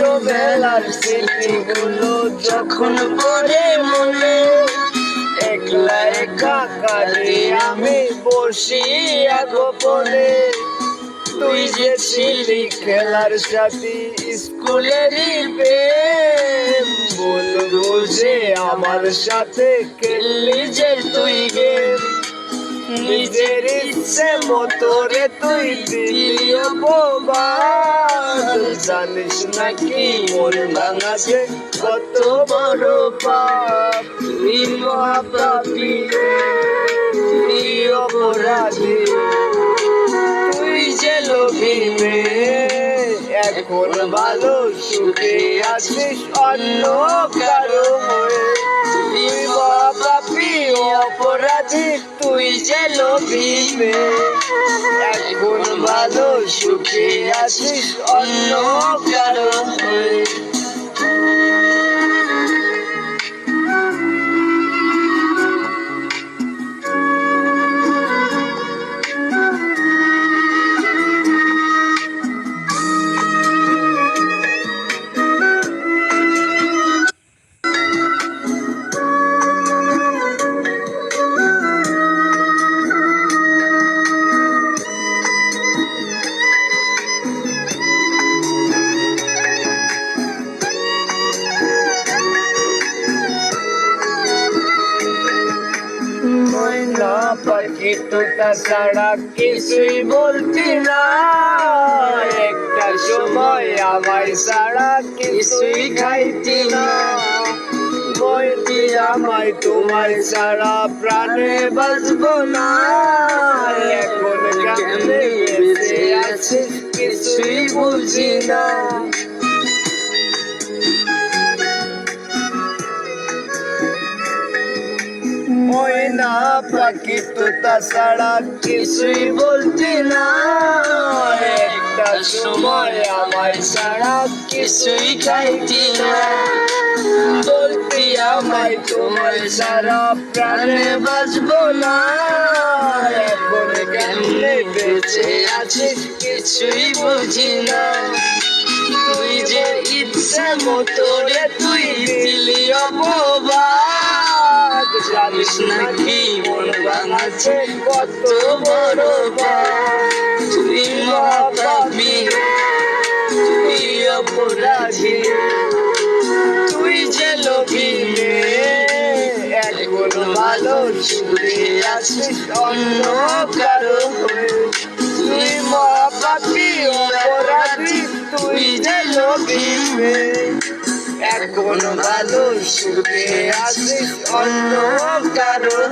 ছোটবেলার স্মৃতিগুলো যখন পড়ে মনে, একলা একা কাটে আমি বসি গোপনে তুই যে ছিলি খেলার সাথী স্কুলেরই প্রেম বলব যে আমার সাথে খেললি যে তুই গেম। নিজের ইচ্ছে মতো রে তুই দিলি অপবাদ। জানিস নাকি মন ভাঙাছে কত বড় পাপ। তুই মহাপাপি তুই অপরাধী। তুই যে লোভী মেয়ে, এখন ভালো সুখে আছিস অন্য কারও তুই পিবে এখন ভালো সুখে আছিস অন্য কারও। পাখি তোতা ছাড়া কিছুই বলতি না একটা সময় আমায় ছাড়া কিছুই খাইতি না বলতি আমায় তোমায় ছাড়া প্রাণে বাঁচবো না। এখন কেমনে বেঁচে কিছুই বুঝি না। পাখি তো তাছাড়া কিছুই বলতে না। একটা সময় আমায় ছাড়া কিছুই খাইতি না। বলতি আমায় তোমার ছাড়া প্রাণে বাঁচবো না। এখন কেমনে বেঁচে কিছুই বুঝি না। তুই যে ইচ্ছা মতো রে জানিস নাকি মন ভাঙাছে? কত বড় তুই মহাপাপী তুই অপরাধী। তুই যে লোভী ভালো সুরে আছিস অন্য কারও তুই মহাপাপী অপরাধী, তুই যে লোভী এখন ভালো সুখে আসিস অন্য কারণ